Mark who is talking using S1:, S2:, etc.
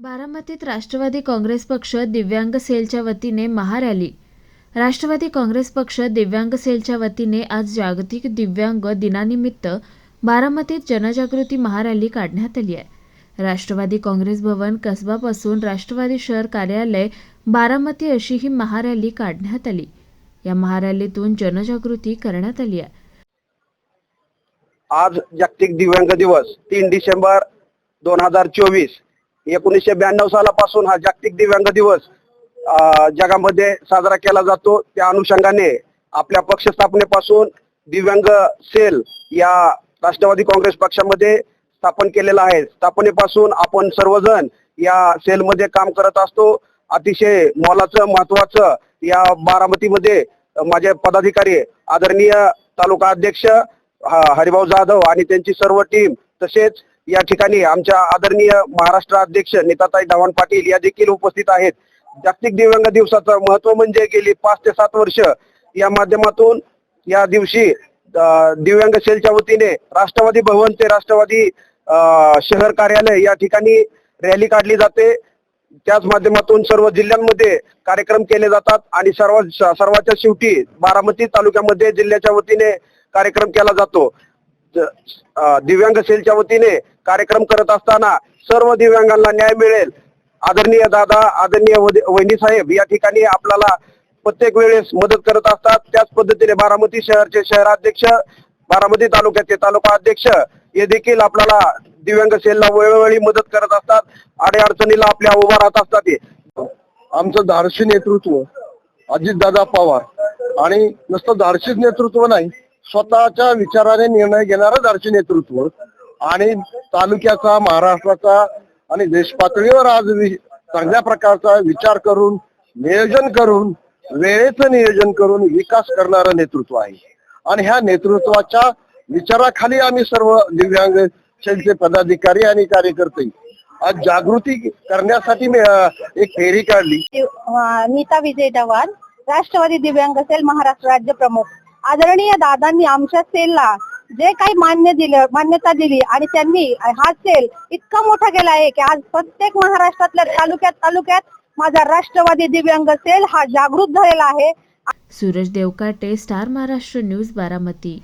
S1: बारामतीत राष्ट्रवादी काँग्रेस पक्ष दिव्यांग सेलच्या वतीने महारॅली. राष्ट्रवादी काँग्रेस पक्ष दिव्यांग सेलच्या वतीने आज जागतिक दिव्यांग दिनानिमित्त बारामतीत जनजागृती महारॅली काढण्यात आली आहे. राष्ट्रवादी काँग्रेस भवन कसबापासून राष्ट्रवादी शहर कार्यालय बारामती अशी ही महारॅली काढण्यात आली. या महारॅलीतून जनजागृती करण्यात आली आहे.
S2: आज जागतिक दिव्यांग दिवस तीन डिसेंबर दोन हजार चोवीस. एकोणीसशे ब्याण्णव सालापासून हा जागतिक दिव्यांग दिवस जगामध्ये साजरा केला जातो. त्या अनुषंगाने आपल्या पक्ष स्थापनेपासून दिव्यांग सेल या राष्ट्रवादी काँग्रेस पक्षामध्ये स्थापन केलेला आहे. स्थापनेपासून आपण सर्वजण या सेलमध्ये काम करत असतो. अतिशय मोलाचं महत्वाचं या बारामतीमध्ये माझे पदाधिकारी आदरणीय तालुका अध्यक्ष हरिभाऊ जाधव आणि त्यांची सर्व टीम तसेच या ठिकाणी आमच्या आदरणीय महाराष्ट्र अध्यक्ष नेताताई ढवाण पाटील या देखील उपस्थित आहेत. जागतिक दिव्यांग दिवसाचं महत्त्व म्हणजे गेली पाच ते सात वर्ष या माध्यमातून या दिवशी दिव्यांग सेलच्या वतीने राष्ट्रवादी भवन ते राष्ट्रवादी अं, शहर कार्यालय या ठिकाणी रॅली काढली जाते. त्याच माध्यमातून सर्व जिल्ह्यांमध्ये कार्यक्रम केले जातात आणि सर्व सर्वाच्या शेवटी बारामती तालुक्यामध्ये जिल्ह्याच्या वतीने कार्यक्रम केला जातो. दिव्यांग सेलच्या वतीने कार्यक्रम करत असताना सर्व दिव्यांगांना न्याय मिळेल. आदरणीय दादा आदरणीय वहिनी साहेब या ठिकाणी आपल्याला प्रत्येक वेळेस मदत करत असतात. त्याच पद्धतीने बारामती शहरचे शहराध्यक्ष बारामती तालुक्याचे तालुका अध्यक्ष हे देखील आपल्याला दिव्यांग सेलला वेळोवेळी मदत करत असतात. आणि अडचणीला आपल्या उभा राहत असतात हे
S3: आमचं धारशी नेतृत्व अजितदादा पवार आणि नुसतं धारशीच नेतृत्व नाही स्वतःच्या विचाराने निर्णय घेणारं आरचे नेतृत्व आणि तालुक्याचा महाराष्ट्राचा आणि देश पातळीवर आज चांगल्या प्रकारचा विचार करून नियोजन करून वेळेचं नियोजन करून विकास करणारं नेतृत्व आहे. आणि ह्या नेतृत्वाच्या विचाराखाली आम्ही सर्व दिव्यांग सेलचे पदाधिकारी आणि कार्यकर्ते आज जागृती करण्यासाठी मी एक फेरी काढली.
S4: नीता विजय चव्हाण राष्ट्रवादी दिव्यांग सेल महाराष्ट्र राज्य प्रमुख. आदरणीय दादांनी आमच्या सेलला जे काही मान्य दिलं मान्यता दिली आणि त्यांनी हा सेल इतका मोठा केला आहे की आज प्रत्येक महाराष्ट्रातल्या तालुक्यात तालुक्यात माझा राष्ट्रवादी दिव्यांग सेल हा जागृत झालेला आहे.
S1: Suraj Devkate Star Maharashtra News Baramati.